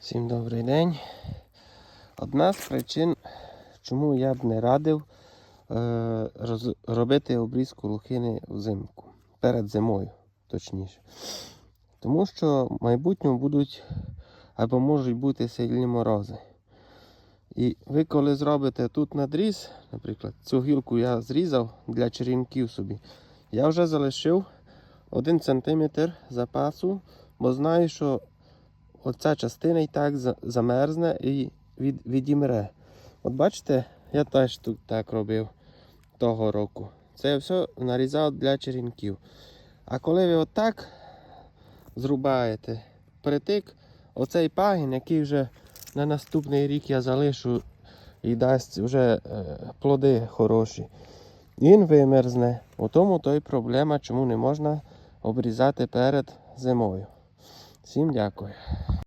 Всім добрий день. Одна з причин, чому я б не радив е, роз- робити обрізку лохини взимку. Перед зимою, точніше. Тому що в майбутньому будуть або можуть бути сильні морози. І ви коли зробите тут надріз, наприклад, цю гілку я зрізав для черенків собі, я вже залишив 1 см запасу, бо знаю, що оця частина і так замерзне і від, відімре. От бачите, я теж тут так робив того року. Це я все нарізав для черенків. А коли ви отак зрубаєте притик, оцей пагін, який вже на наступний рік я залишу і дасть вже е, плоди хороші, він вимерзне. У тому то й проблема, чому не можна обрізати перед зимою. Всім дякую.